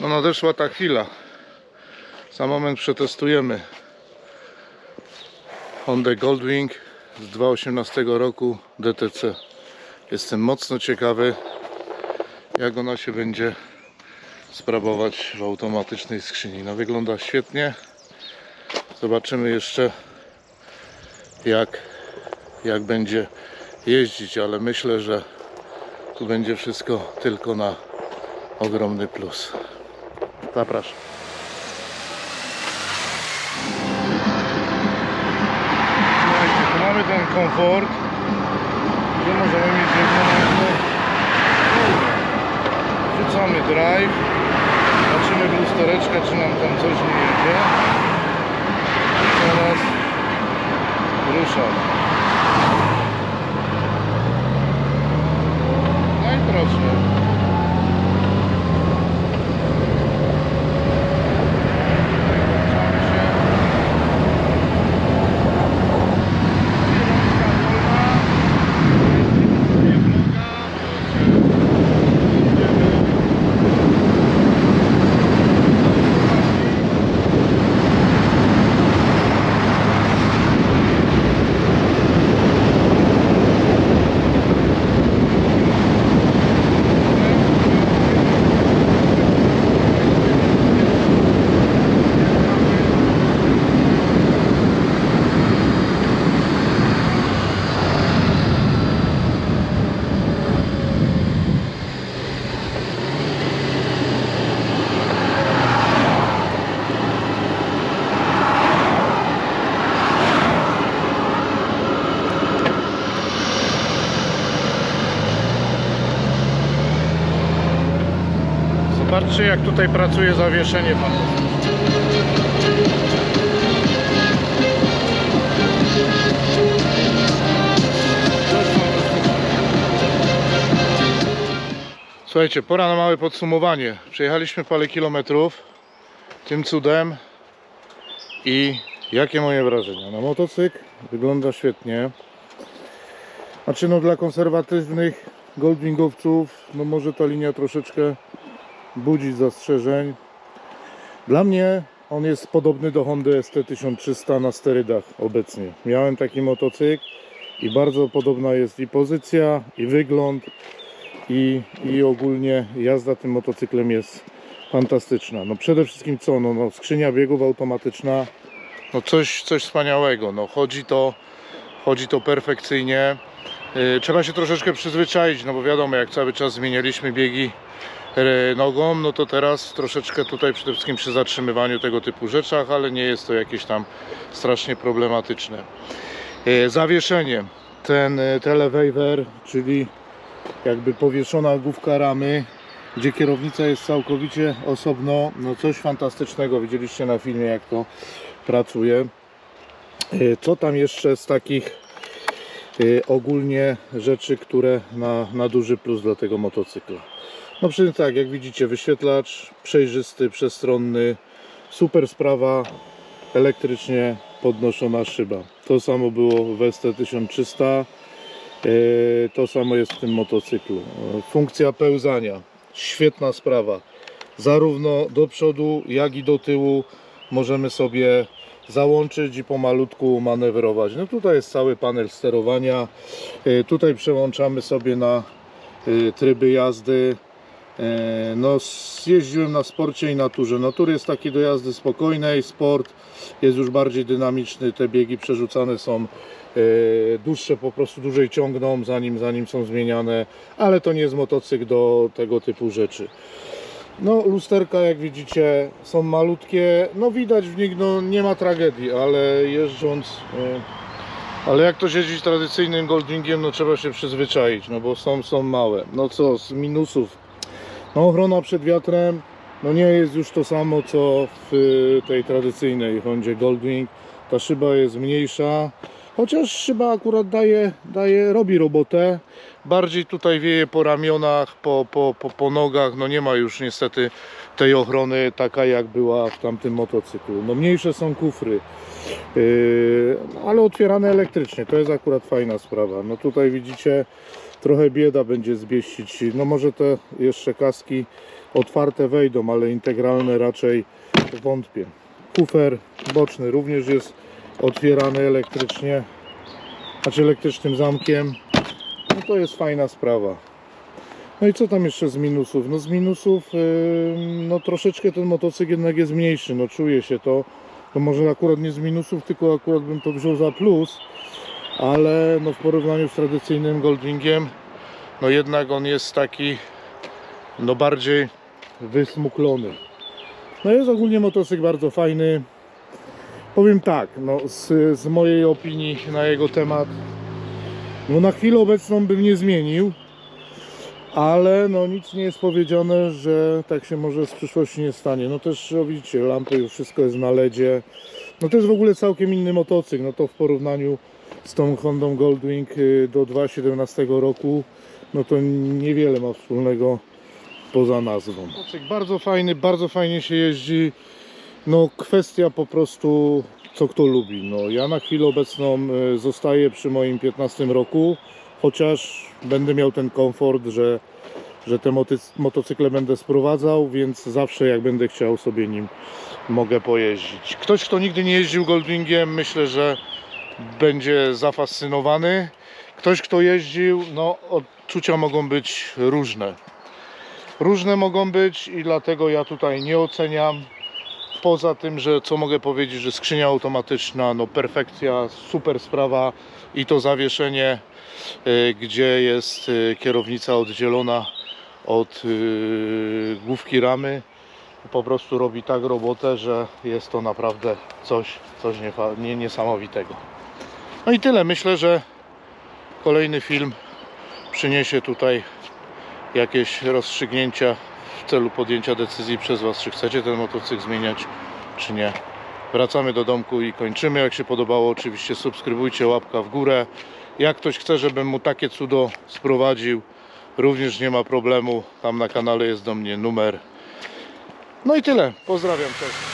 No nadeszła ta chwila. Za moment przetestujemy Honda Goldwing z 2018 roku DTC. Jestem mocno ciekawy, jak ona się będzie sprawować w automatycznej skrzyni. No wygląda świetnie. Zobaczymy jeszcze, jak, jak będzie jeździć, ale myślę, że tu będzie wszystko tylko na ogromny plus. Zapraszam. Słuchajcie, tu mamy ten komfort, że możemy mieć wykonanie. Wrzucamy drive, patrzymy w lustereczkę, czy nam tam coś nie jedzie. I teraz ruszam. No i proszę. Zobaczcie jak tutaj pracuje zawieszenie pan. Słuchajcie, pora na małe podsumowanie. Przejechaliśmy parę kilometrów tym cudem i jakie moje wrażenia? No motocykl wygląda świetnie. Znaczy no dla konserwatywnych goldwingowców, no może ta linia troszeczkę budzić zastrzeżeń. Dla mnie on jest podobny do Hondy ST1300 na sterydach obecnie. Miałem taki motocykl i bardzo podobna jest i pozycja, i wygląd, i, i ogólnie jazda tym motocyklem jest fantastyczna. No przede wszystkim co? No, no skrzynia biegów automatyczna, no coś, coś wspaniałego. No chodzi to, chodzi to perfekcyjnie. Yy, Trzeba się troszeczkę przyzwyczaić, no bo wiadomo, jak cały czas zmienialiśmy biegi nogą, no to teraz troszeczkę tutaj przede wszystkim przy zatrzymywaniu tego typu rzeczach, ale nie jest to jakieś tam strasznie problematyczne. Zawieszenie. Ten e, telewaver, czyli jakby powieszona główka ramy, gdzie kierownica jest całkowicie osobno, no coś fantastycznego, widzieliście na filmie jak to pracuje. Co tam jeszcze z takich e, ogólnie rzeczy, które na, na duży plus dla tego motocykla? No przy tym tak, jak widzicie, wyświetlacz przejrzysty, przestronny, super sprawa, elektrycznie podnoszona szyba. To samo było w ST1300, e, to samo jest w tym motocyklu. Funkcja pełzania, świetna sprawa. Zarówno do przodu, jak i do tyłu możemy sobie załączyć i pomalutku manewrować. No tutaj jest cały panel sterowania. E, Tutaj przełączamy sobie na e, tryby jazdy. E, No, jeździłem na sporcie i naturze. Natur jest taki do jazdy spokojnej, sport jest już bardziej dynamiczny. Te biegi przerzucane są e, dłuższe, po prostu dłużej ciągną, zanim, zanim są zmieniane, ale to nie jest motocykl do tego typu rzeczy. No, lusterka, jak widzicie, są malutkie. No, widać w nich, no, nie ma tragedii, ale jeżdżąc. e, ale jak ktoś jeździ tradycyjnym Goldwingiem, no trzeba się przyzwyczaić, no bo są, są małe. No co, z minusów. No ochrona przed wiatrem, no nie jest już to samo co w y, tej tradycyjnej Hondzie Goldwing. Ta szyba jest mniejsza, chociaż szyba akurat daje, daje robi robotę. Bardziej tutaj wieje po ramionach, po, po, po, po nogach, no nie ma już niestety tej ochrony taka jak była w tamtym motocyklu. No mniejsze są kufry. Yy, ale otwierane elektrycznie, to jest akurat fajna sprawa. No tutaj widzicie trochę bieda będzie zbieścić. No może te jeszcze kaski otwarte wejdą, ale integralne raczej wątpię. Kufer boczny również jest otwierany elektrycznie, znaczy elektrycznym zamkiem. No to jest fajna sprawa. No i co tam jeszcze z minusów? No z minusów, yy, no troszeczkę ten motocykl jednak jest mniejszy, no czuje się to. To może akurat nie z minusów, tylko akurat bym to wziął za plus, ale no w porównaniu z tradycyjnym Goldwingiem, no jednak on jest taki, no bardziej wysmuklony. No jest ogólnie motocykl bardzo fajny. Powiem tak, no z, z mojej opinii na jego temat, no na chwilę obecną bym nie zmienił, ale no nic nie jest powiedziane, że tak się może w przyszłości nie stanie. No też widzicie, lampy już wszystko jest na ledzie. No to jest w ogóle całkiem inny motocykl, no to w porównaniu z tą Hondą Goldwing y, do 2017 roku, no to niewiele ma wspólnego poza nazwą. Bardzo fajny, bardzo fajnie się jeździ. No kwestia po prostu co kto lubi. No ja na chwilę obecną y, zostaję przy moim 15 roku, chociaż będę miał ten komfort, że, że te motocykle będę sprowadzał, więc zawsze jak będę chciał sobie nim mogę pojeździć. Ktoś kto nigdy nie jeździł Goldwingiem myślę, że będzie zafascynowany. Ktoś kto jeździł, no odczucia mogą być różne. Różne mogą być i dlatego ja tutaj nie oceniam. Poza tym, że co mogę powiedzieć, że skrzynia automatyczna, no perfekcja, super sprawa i to zawieszenie, y, gdzie jest y, kierownica oddzielona od y, główki ramy, po prostu robi tak robotę, że jest to naprawdę coś, coś nie, niesamowitego. No i tyle. Myślę, że kolejny film przyniesie tutaj jakieś rozstrzygnięcia w celu podjęcia decyzji przez Was, czy chcecie ten motocykl zmieniać, czy nie. Wracamy do domku i kończymy. Jak się podobało, oczywiście subskrybujcie, łapka w górę. Jak ktoś chce, żebym mu takie cudo sprowadził, również nie ma problemu. Tam na kanale jest do mnie numer. No i tyle. Pozdrawiam, cześć.